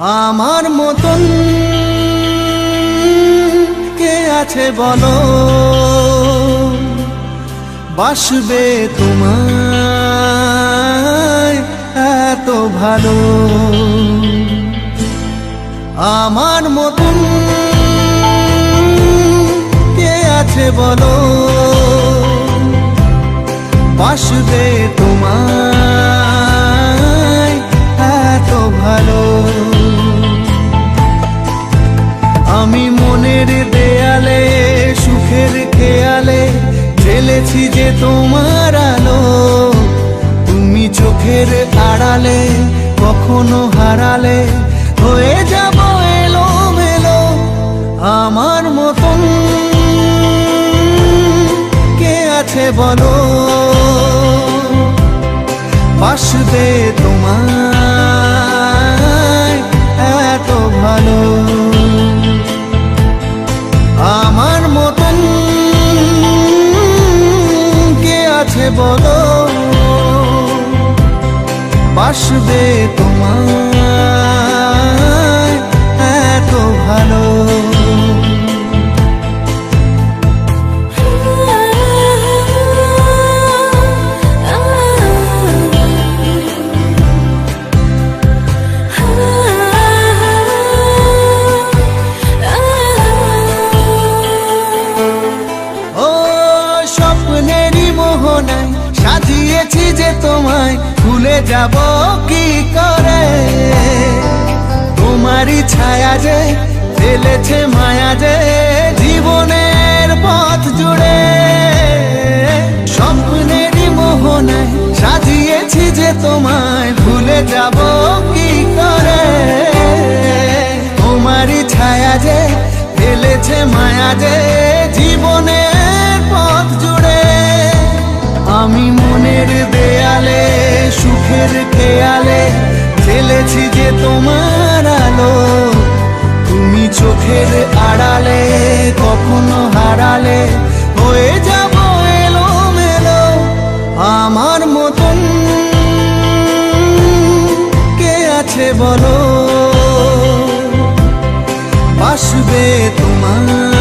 আমার মতন কে আছে বলো? বাসবে তোমায় এত ভালো। আমার মতন কে আছে বলো? বাসবে তোমায় মনের দেয়ালে, সুখের খেয়ালে ঢেলেছি যে তোমার আলো। তুমি চোখের আড়ালে কখনো হারালে। হয়ে যাব এলো মেলো আমার মতন। কে আছে বলো? বাসবে তোমায় বলো বাসবে তোমায় তোমায় ভুলে যাব কি করে? তোমারই ছায়া যে ফেলেছে মায়া যে জীবনের পথ জুড়ে। স্বপ্নেরই মোহনায় সাজিয়েছি যে তোমায় ভুলে যাব কি করে? তোমারই ছায়া যে ফেলেছে মায়া যে জীবনের পথ জুড়ে। আমি মনের দেয়ালে, সুখের খেয়ালে ফেলেছি যে তোমার আলো। তুমি চোখের আড়ালে, কখনো হারালে, হয়ে যাব এলো মেলো আমার মতন। কে আছে বলো? বাসবে তোমায়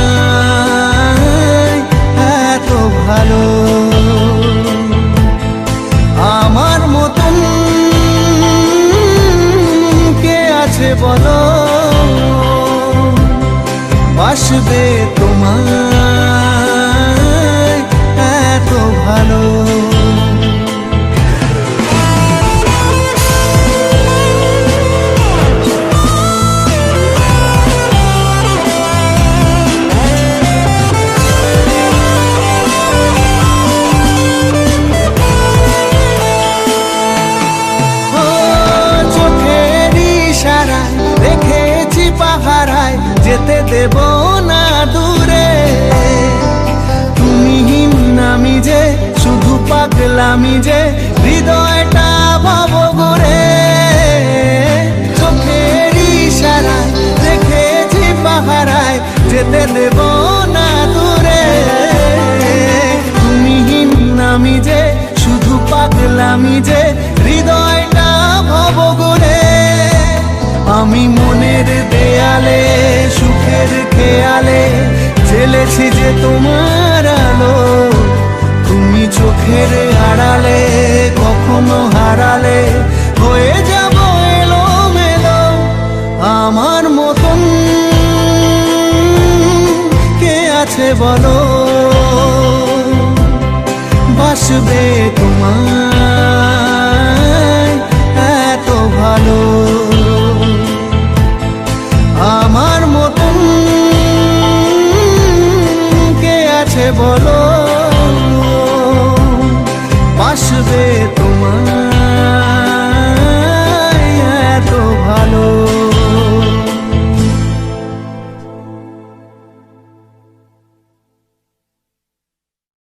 বাসবে তোমায় এত ভালো। পাহারায় যেতে দেব না দূরে। তুমি নামি যে, শুধু পাগলামি যে, হৃদয়টা ভাব গোরে চোখের ইশারায় রেখেছি পাহারায় যেতে দেব না দূরে। তুমি নামি যে, শুধু পাগলামি যে, হৃদয়টা ভব গোরে আমি মনের দেয়ালে আলে জেলেছি যে তোমার আলো। তুমি চোখের আড়ালে কখনো হারালে। হয়ে যাব এলো মেলো আমার মতন। কে আছে বলো? বাসবে voló.